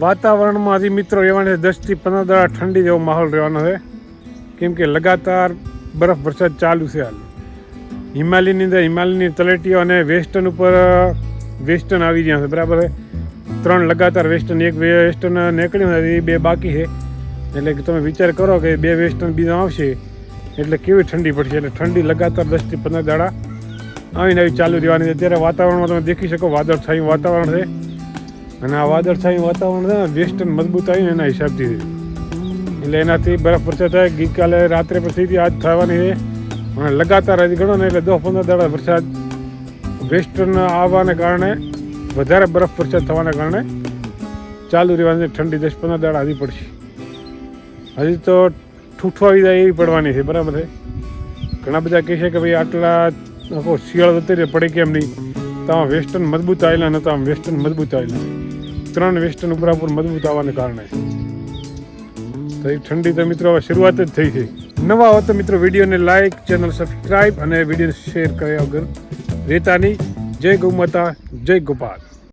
વાતાવરણમાં હજી મિત્રો રહેવાની દસથી પંદર દાડા ઠંડી જેવો માહોલ રહેવાનો છે. કેમ કે લગાતાર બરફ વરસાદ ચાલુ છે હાલ. હિમાલયની અંદર હિમાલયની તલેટીઓ અને વેસ્ટર્ન ઉપર વેસ્ટર્ન આવી રહ્યા છે, બરાબર ત્રણ લગાતાર વેસ્ટર્ન, એક વેસ્ટર્ન નીકળ્યું એ બે બાકી છે. એટલે કે તમે વિચાર કરો કે બે વેસ્ટર્ન બીજા આવશે, એટલે કેવી ઠંડી પડશે? એટલે ઠંડી લગાતાર દસથી પંદર દાડા આવીને આવી ચાલુ રહેવાની છે. અત્યારે વાતાવરણમાં તમે દેખી શકો વાદળ વાદળછાયું વાતાવરણ છે. અને આ વાદળછાયું વાતાવરણ છે ને, વેસ્ટર્ન મજબૂત આવ્યું એના હિસાબથી એટલે એનાથી બરફ વરસાદ થાય ગઈકાલે રાત્રે પછીથી આજ થવાની છે. અને લગાતાર હજી ગણો ને એટલે દસ પંદર દાડા વરસાદ વેસ્ટર્ન આવવાને કારણે, વધારે બરફ વરસાદ થવાના કારણે ચાલુ રહેવાની ઠંડી દસ પંદર દાડા હજી પડશે. હજી તો ઠૂઠવાવી જાય એવી પડવાની છે, બરાબર છે? ઘણા બધા કહે છે કે ભાઈ આટલા આખો શિયાળો અત્યારે પડે કેમ નહીં? તો વેસ્ટર્ન મજબૂત આવેલા નતા આમ વેસ્ટર્ન મજબૂત આવેલા ત્રણ વેસ્ટર્ન ઉપર ઉપર મજબૂત આવવાને કારણે. તો એ ઠંડી તો મિત્રો હવે શરૂઆત જ થઈ છે. નવા હો તો મિત્રો વિડીયોને લાઇક ચેનલ સબસ્ક્રાઈબ અને વીડિયો શેર કર્યા વગર રહેતા જય ગૌ માતા, જય ગોપાલ.